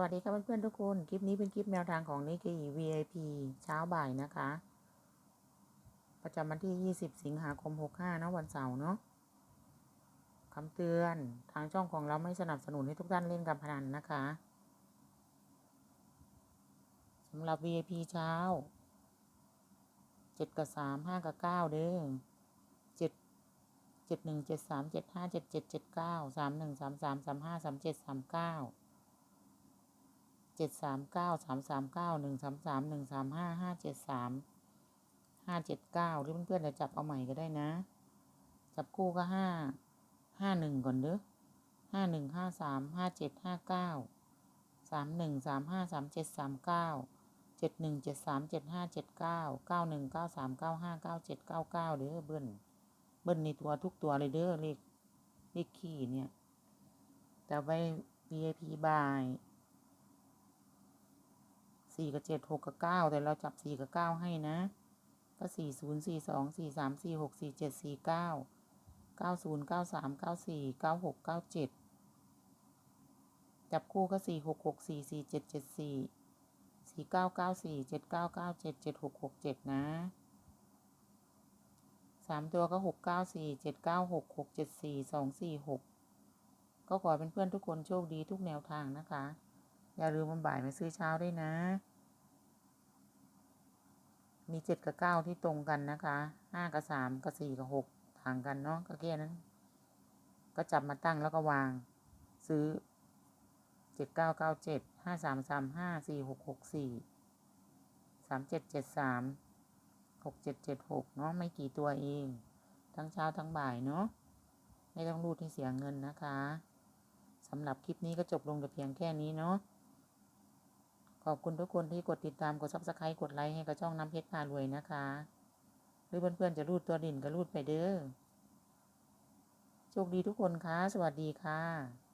วัสดีครับเพื่อนๆทุกคน คลิปนี้เป็นคลิปแนวทางของนิกเกอี VIP เช้าบ่ายนะคะ ประจำวันที่ 20 สิงหาคม 65นะวันเสาร์เนาะคำเตือนทางช่องของเราไม่สนับสนุนให้ทุกท่านเล่นการพนันนะคะสำหรับ VIP เช้า 7 กับ 3 5 กับ 9 เด้อ7 7 1 7 3 7 5 7 7 7 9 3 1 3 3 3 5 3 7 3 9 เจ็ดสามเก้าสามสามเก้าหนึ่งสามสามหนึ่งสามห้าห้าเจ็ดสามห้าเจ็ดเก้าหรือเพื่อนๆจะจับเอาใหม่ก็ได้นะ จับคู่ก็ห้าห้าหนึ่งก่อนเด้อห้าหนึ่งห้าสามห้าเจ็ดห้าเก้าสามหนึ่งสามห้าสามเจ็ดสามเก้าเจ็ดหนึ่งเจ็ดสามเจ็ดห้าเจ็ดเก้าเก้าหนึ่งเก้าสามเก้าห้าเก้าเจ็ดเก้าเก้าเด้อเบิ้ลเบิ้ลในตัวทุกตัวเลยเด้อเลขเลขขี่เนี่ยแต่ไป VIP บาย สี่กับเจ็ดหกกับเก้าแต่เราจับสี่กับเก้าให้นะ ก็สี่ศูนย์สี่สองสี่สามสี่หกสี่เจ็ดสี่เก้าเก้าศูนย์เก้าสามเก้าสี่เก้าหกเก้าเจ็ดจับคู่ก็สี่หกหกสี่สี่เจ็ดเจ็ดสี่สี่เก้าเก้าสี่เจ็ดเก้าเก้าเจ็ดเจ็ดหกหกเจ็ดนะสามตัวก็หกเก้าสี่เจ็ดเก้าหกหกเจ็ดสี่สองสี่หกก็ขอเป็นเพื่อนทุกคนโชคดีทุกแนวทางนะคะ อย่าลืมมันบ่ายมาซื้อเช้าด้วยนะ มีเจ็ดกับเก้าที่ตรงกันนะคะห้ากับสามกับสี่กับหกต่างกันเนาะก็แค่นั้น ก็จับมาตั้งแล้วก็วาง ซื้อเจ็ดเก้าเก้าเจ็ดห้าสามสามห้าสี่หกหกสี่สามเจ็ดเจ็ดสามหกเจ็ดเจ็ดหกเนาะไม่กี่ตัวเอง ทั้งเช้าทั้งบ่ายเนาะไม่ต้องรูดให้เสียเงินนะคะสำหรับคลิปนี้ก็จบลงแต่เพียงแค่นี้เนาะ ขอบคุณทุกคนที่กดติดตามกดซับสไครต์กดไลค์ให้กระช่องน้ำเพชรพารวยนะคะ หรือเพื่อนๆจะรูดตัวดินก็รูดไปเด้อโชคดีทุกคนคะสวัสดีค่ะ